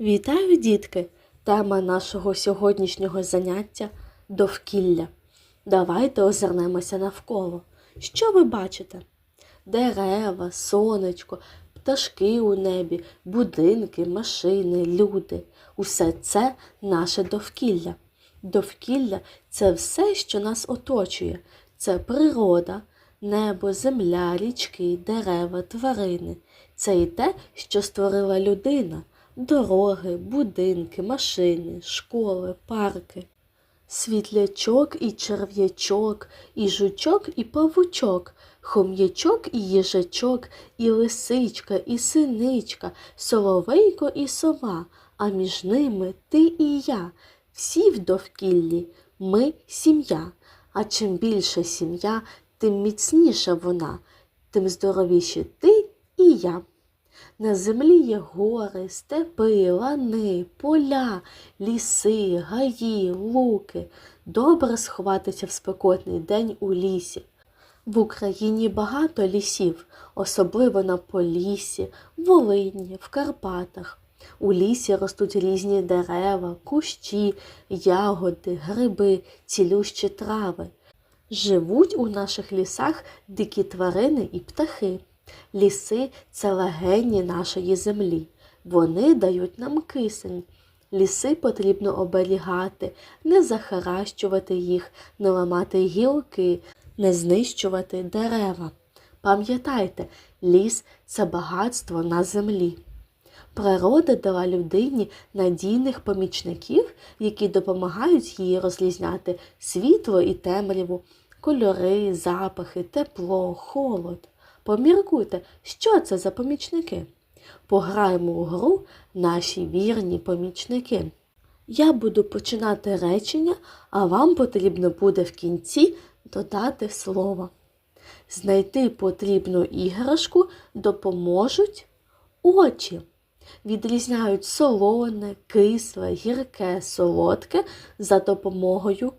Вітаю, дітки! Тема нашого сьогоднішнього заняття довкілля. Давайте озирнемося навколо. Що ви бачите? Дерева, сонечко, пташки у небі, будинки, машини, люди. Усе це наше довкілля. Довкілля це все, що нас оточує. Це природа, небо, земля, річки, дерева, тварини. Це і те, що створила людина дороги, будинки, машини, школи, парки. Світлячок і черв'ячок, і жучок, і павучок, хом'ячок і їжачок, і лисичка, і синичка, соловейко і сова, а між ними ти і я. Всі в довкіллі ми сім'я. А чим більше сім'я, тим міцніша вона, тим здоровіші ти і я. На землі є гори, степи, лани, поля, ліси, гаї, луки. Добре сховатися в спекотний день у лісі. В Україні багато лісів, особливо на Поліссі, Волині, в Карпатах. У лісі ростуть різні дерева, кущі, ягоди, гриби, цілющі трави. Живуть у наших лісах дикі тварини і птахи. Ліси це легені нашої землі. Вони дають нам кисень. Ліси потрібно оберігати, не захаращувати їх, не ламати гілки, не знищувати дерева. Пам'ятайте, ліс це багатство на землі. Природа дала людині надійних помічників, які допомагають їй розрізняти світло і темряву, кольори, запахи, тепло, холод. Поміркуйте, що це за помічники. Пограємо у гру наші вірні помічники. Я буду починати речення, а вам потрібно буде в кінці додати слово. Знайти потрібну іграшку допоможуть очі. Відрізняють солоне, кисле, гірке, солодке за допомогою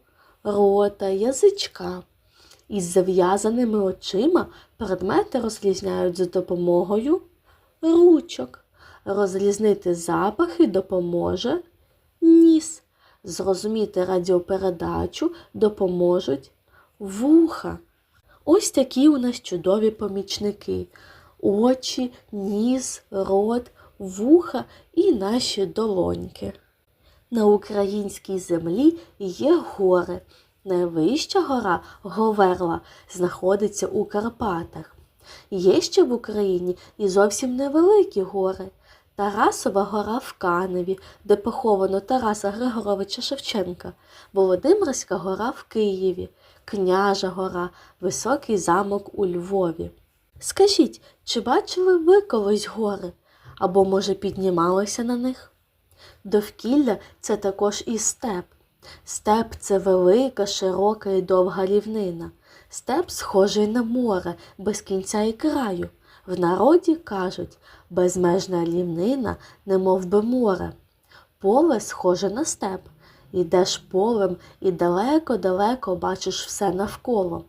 рота, язичка. Із зав'язаними очима предмети розрізняють за допомогою ручок. Розрізнити запахи допоможе ніс. Зрозуміти радіопередачу допоможуть вуха. Ось такі у нас чудові помічники: очі, ніс, рот, вуха і наші долоньки. На українській землі є гори. Найвища гора Говерла знаходиться у Карпатах. Є ще в Україні і зовсім невеликі гори. Тарасова гора в Каневі, де поховано Тараса Григоровича Шевченка, Володимирська гора в Києві, Княжа гора, Високий замок у Львові. Скажіть, чи бачили ви колись гори? Або, може, піднімалися на них? Довкілля це також і степ. Степ це велика, широка і довга рівнина. Степ схожий на море, без кінця і краю. В народі кажуть безмежна рівнина, немов би море. Поле схоже на степ. Йдеш полем і далеко-далеко бачиш все навколо.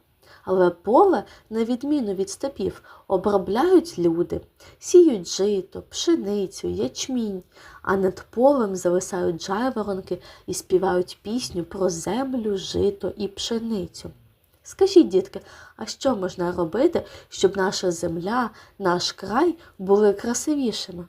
Але поле, на відміну від степів, обробляють люди, сіють жито, пшеницю, ячмінь, а над полем зависають жайворонки і співають пісню про землю, жито і пшеницю. Скажіть, дітки, а що можна робити, щоб наша земля, наш край були красивішими?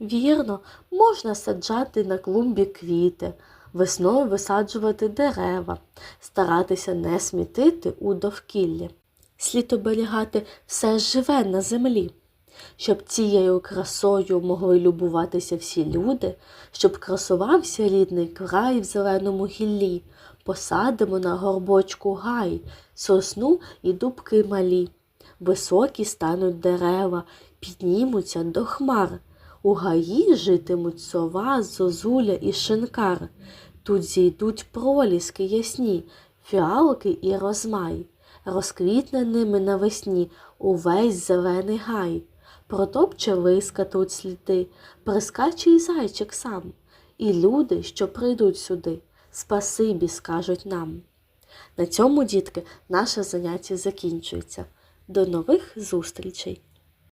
Вірно, можна саджати на клумбі квіти, весною висаджувати дерева, старатися не смітити у довкіллі. Слід оберігати все живе на землі, щоб цією красою могли любуватися всі люди, щоб красувався рідний край в зеленому гіллі, посадимо на горбочку гай, сосну і дубки малі. Високі стануть дерева, піднімуться до хмар. У гаї житимуть сова, зозуля і шинкар. Тут зійдуть проліски ясні, фіалки і розмай. Розквітне ними навесні увесь зелений гай. Протопче лиска тут сліди, прискаче й зайчик сам. І люди, що прийдуть сюди, спасибі скажуть нам. На цьому, дітки, наше заняття закінчується. До нових зустрічей!